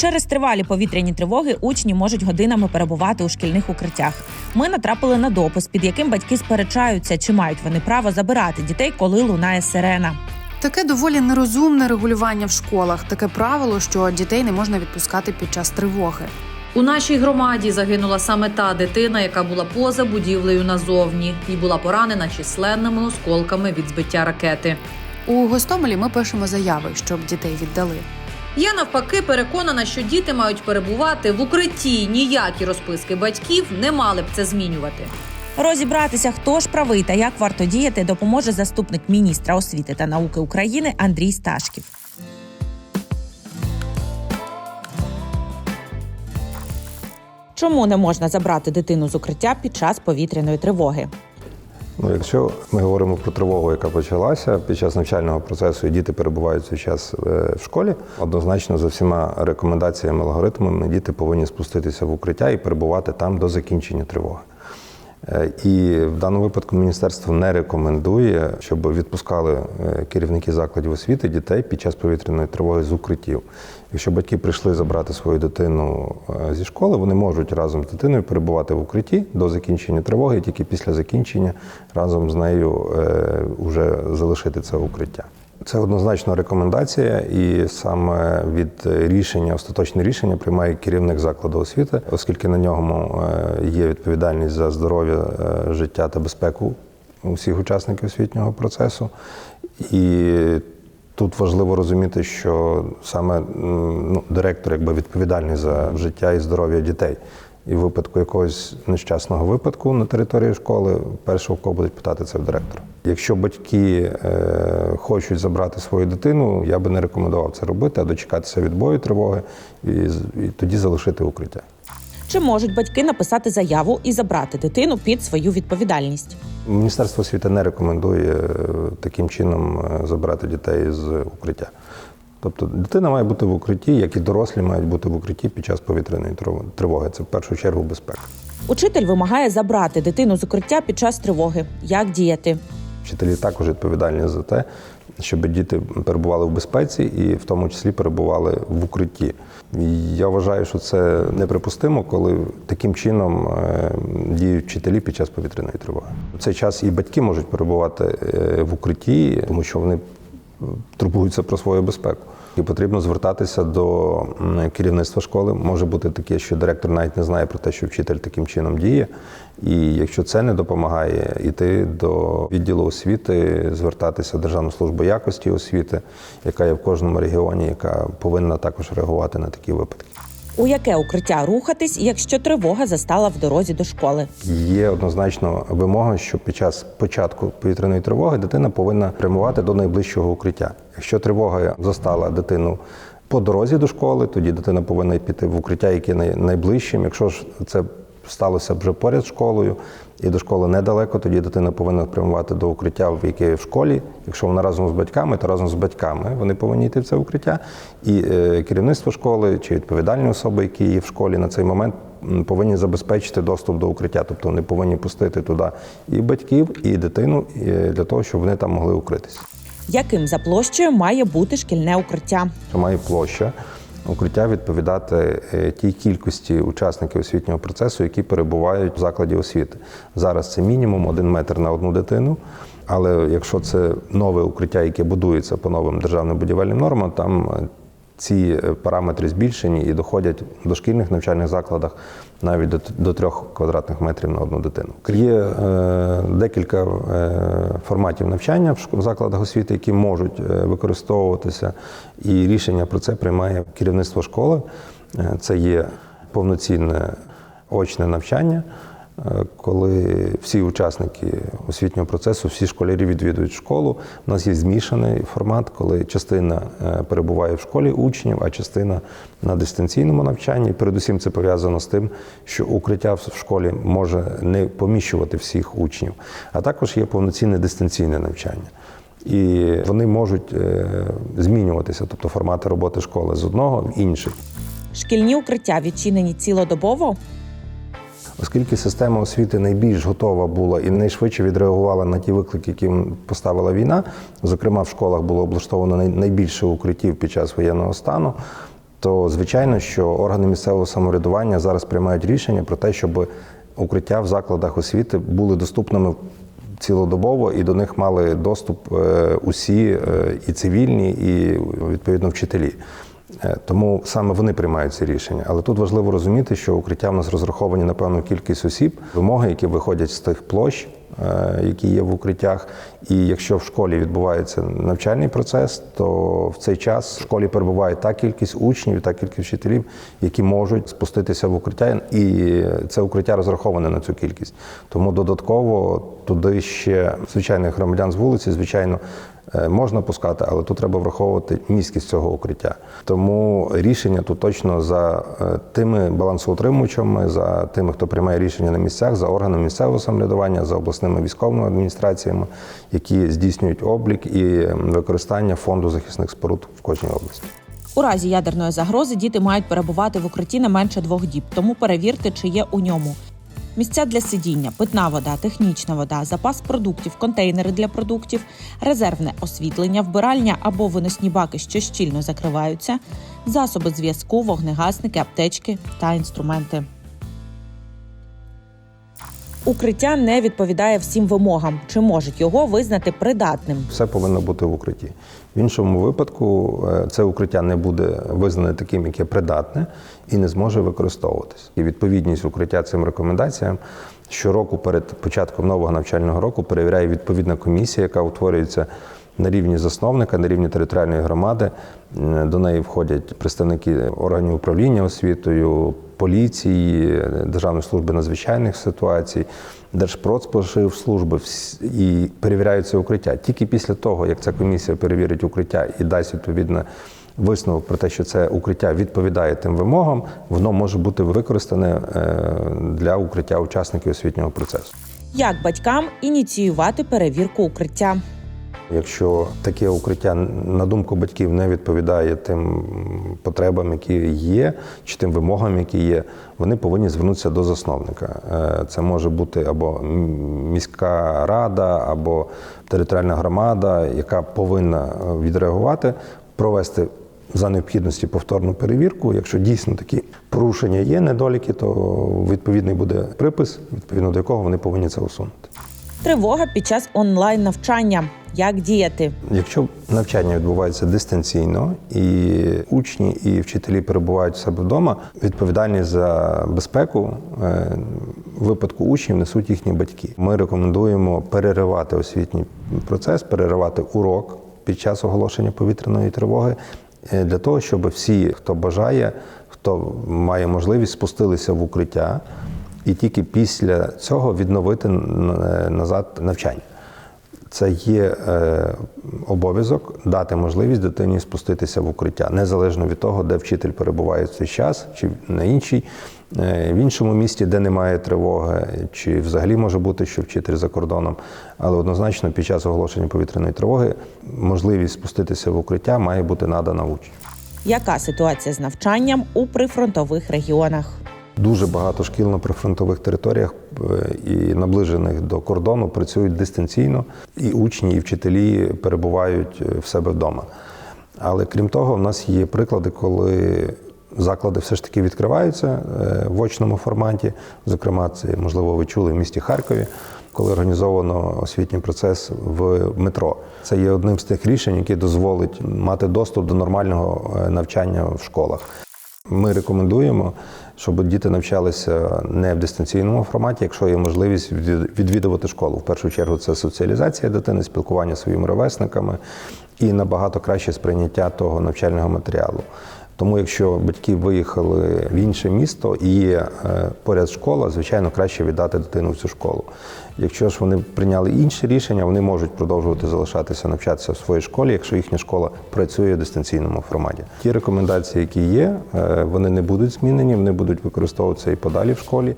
Через тривалі повітряні тривоги учні можуть годинами перебувати у шкільних укриттях. Ми натрапили на допис, під яким батьки сперечаються, чи мають вони право забирати дітей, коли лунає сирена. Таке доволі нерозумне регулювання в школах, таке правило, що дітей не можна відпускати під час тривоги. У нашій громаді загинула саме та дитина, яка була поза будівлею назовні, і була поранена численними осколками від збиття ракети. У Гостомелі ми пишемо заяви, щоб дітей віддали. Я навпаки переконана, що діти мають перебувати в укритті. Ніякі розписки батьків не мали б це змінювати. Розібратися, хто ж правий та як варто діяти, допоможе заступник міністра освіти та науки України Андрій Сташків. Чому не можна забрати дитину з укриття під час повітряної тривоги? Ну, якщо ми говоримо про тривогу, яка почалася під час навчального процесу, і діти перебувають цей час е, в школі, однозначно за всіма рекомендаціями алгоритмами діти повинні спуститися в укриття і перебувати там до закінчення тривоги. Е, І в даному випадку міністерство не рекомендує, щоб відпускали е, керівники закладів освіти дітей під час повітряної тривоги з укриттів. Якщо батьки прийшли забрати свою дитину е, зі школи, вони можуть разом з дитиною перебувати в укритті до закінчення тривоги, тільки після закінчення разом з нею вже залишити це укриття. Це однозначно рекомендація, і саме від рішення, остаточне рішення приймає керівник закладу освіти, оскільки на ньому е, є відповідальність за здоров'я, е, життя та безпеку усіх учасників освітнього процесу. І тут важливо розуміти, що саме ну, директор якби відповідальний за життя і здоров'я дітей. І в випадку якогось нещасного випадку на території школи, першого кого будуть питати це в директора. Якщо батьки е, хочуть забрати свою дитину, я би не рекомендував це робити, а дочекатися відбою тривоги і, і тоді залишити укриття. Чи можуть батьки написати заяву і забрати дитину під свою відповідальність? Міністерство освіти не рекомендує е, таким чином е, забирати дітей з укриття. Тобто дитина має бути в укритті, як і дорослі мають бути в укритті під час повітряної триво- тривоги. Це в першу чергу безпека. Учитель вимагає забрати дитину з укриття під час тривоги. Як діяти? Вчителі також відповідальні за те, щоб діти перебували в безпеці і в тому числі перебували в укритті. Я вважаю, що це неприпустимо, коли таким чином е, діють вчителі під час повітряної тривоги. В цей час і батьки можуть перебувати е, в укритті, тому що вони турбуються про свою безпеку. І потрібно звертатися до керівництва школи. Може бути таке, що директор навіть не знає про те, що вчитель таким чином діє. І якщо це не допомагає, йти до відділу освіти, звертатися в Державну службу якості освіти, яка є в кожному регіоні, яка повинна також реагувати на такі випадки. У яке укриття рухатись, якщо тривога застала в дорозі до школи? Є однозначно вимога, що під час початку повітряної тривоги дитина повинна прямувати до найближчого укриття. Якщо тривога застала дитину по дорозі до школи, тоді дитина повинна піти в укриття, яке найближчим. Якщо ж це сталося вже поряд з школою і до школи недалеко, тоді дитина повинна прямувати до укриття, в яке в школі. Якщо вона разом з батьками, то разом з батьками вони повинні йти в це укриття. І е, керівництво школи чи відповідальні особи, які є в школі на цей момент, повинні забезпечити доступ до укриття. Тобто вони повинні пустити туди і батьків, і дитину і, е, для того, щоб вони там могли укритися. Яким за площею має бути шкільне укриття? Має площа укриття відповідати е, тій кількості учасників освітнього процесу, які перебувають в закладі освіти. Зараз це мінімум один метр на одну дитину. Але якщо це нове укриття, яке будується по новим державним будівельним нормам, там е, ці е, параметри збільшені і доходять в дошкільних навчальних закладах навіть до, до трьох квадратних метрів на одну дитину. Є е, декілька е, форматів навчання в закладах освіти, які можуть е, використовуватися, і рішення про це приймає керівництво школи. Це є повноцінне очне навчання. Коли всі учасники освітнього процесу, всі школярі відвідують школу, у нас є змішаний формат, коли частина е, перебуває в школі учнів, а частина на дистанційному навчанні. Передусім це пов'язано з тим, що укриття в школі може не поміщувати всіх учнів, а також є повноцінне дистанційне навчання. І вони можуть е, змінюватися, тобто формати роботи школи з одного в інший. Шкільні укриття відчинені цілодобово. Оскільки система освіти найбільш готова була і найшвидше відреагувала на ті виклики, які поставила війна, зокрема в школах було облаштовано най- найбільше укриттів під час воєнного стану, то звичайно, що органи місцевого самоврядування зараз приймають рішення про те, щоб укриття в закладах освіти були доступними цілодобово і до них мали доступ е, усі е, і цивільні, і відповідно вчителі. Е, Тому саме вони приймають ці рішення. Але тут важливо розуміти, що укриття в нас розраховані на певну кількість осіб, вимоги, які виходять з тих площ, е, які є в укриттях. І якщо в школі відбувається навчальний процес, то в цей час в школі перебуває та кількість учнів, та кількість вчителів, які можуть спуститися в укриття, і це укриття розраховане на цю кількість. Тому додатково туди ще звичайних громадян з вулиці, звичайно. Е, Можна пускати, але тут треба враховувати міськість цього укриття. Тому рішення тут точно за е, тими балансоутримувачами, за тими, хто приймає рішення на місцях, за органами місцевого самоврядування, за обласними військовими адміністраціями, які здійснюють облік і використання фонду захисних споруд в кожній області. У разі ядерної загрози діти мають перебувати в укритті не менше двох діб, тому перевірте, чи є у ньому. Місця для сидіння, питна вода, технічна вода, запас продуктів, контейнери для продуктів, резервне освітлення, вбиральня або виносні баки, що щільно закриваються, засоби зв'язку, вогнегасники, аптечки та інструменти. Укриття не відповідає всім вимогам. Чи можуть його визнати придатним? Все повинно бути в укритті. В іншому випадку е, це укриття не буде визнане таким, яке придатне, і не зможе використовуватись. І відповідність укриття цим рекомендаціям щороку перед початком нового навчального року перевіряє відповідна комісія, яка утворюється на рівні засновника, на рівні територіальної громади. Е, До неї входять представники органів управління освітою, поліції, Державної служби надзвичайних ситуацій, Держпродспоживслужби і перевіряються укриття. Тільки після того, як ця комісія перевірить укриття і дасть відповідне висновок про те, що це укриття відповідає тим вимогам, воно може бути використане е, для укриття учасників освітнього процесу. Як батькам ініціювати перевірку укриття? Якщо таке укриття, на думку батьків, не відповідає тим потребам, які є, чи тим вимогам, які є, вони повинні звернутися до засновника. Е, Це може бути або міська рада, або територіальна громада, яка повинна е, відреагувати, провести за необхідності повторну перевірку. Якщо дійсно такі порушення є, недоліки, то відповідний буде припис, відповідно до якого вони повинні це усунути. Тривога під час онлайн навчання. Як діяти? Якщо навчання відбувається дистанційно, і учні і вчителі перебувають у себе вдома, відповідальність за безпеку е, в випадку учнів несуть їхні батьки. Ми рекомендуємо переривати освітній процес, переривати урок під час оголошення повітряної тривоги е, для того, щоб всі, хто бажає, хто має можливість, спустилися в укриття, і тільки після цього відновити е, назад навчання. Це є е, обов'язок дати можливість дитині спуститися в укриття, незалежно від того, де вчитель перебуває в цей час, чи на іншій, е, в іншому місті, де немає тривоги, чи взагалі може бути, що вчитель за кордоном. Але однозначно під час оголошення повітряної тривоги можливість спуститися в укриття має бути надана учню. Яка ситуація з навчанням у прифронтових регіонах? Дуже багато шкіл на прифронтових територіях е, і наближених до кордону працюють дистанційно, і учні, і вчителі перебувають е, в себе вдома. Але крім того, в нас є приклади, коли заклади все ж таки відкриваються е, в очному форматі. Зокрема, це можливо ви чули в місті Харкові, коли організовано освітній процес в метро. Це є одним з тих рішень, які дозволить мати доступ до нормального навчання в школах. Ми рекомендуємо, щоб діти навчалися не в дистанційному форматі, якщо є можливість від- відвідувати школу. В першу чергу це соціалізація дитини, спілкування з своїми ровесниками і набагато краще сприйняття того навчального матеріалу. Тому, якщо батьки виїхали в інше місто і є е, поряд школа, звичайно, краще віддати дитину в цю школу. Якщо ж вони прийняли інші рішення, вони можуть продовжувати залишатися навчатися в своїй школі, якщо їхня школа працює в дистанційному форматі. Ті рекомендації, які є, е, вони не будуть змінені, вони будуть використовуватися і подалі в школі.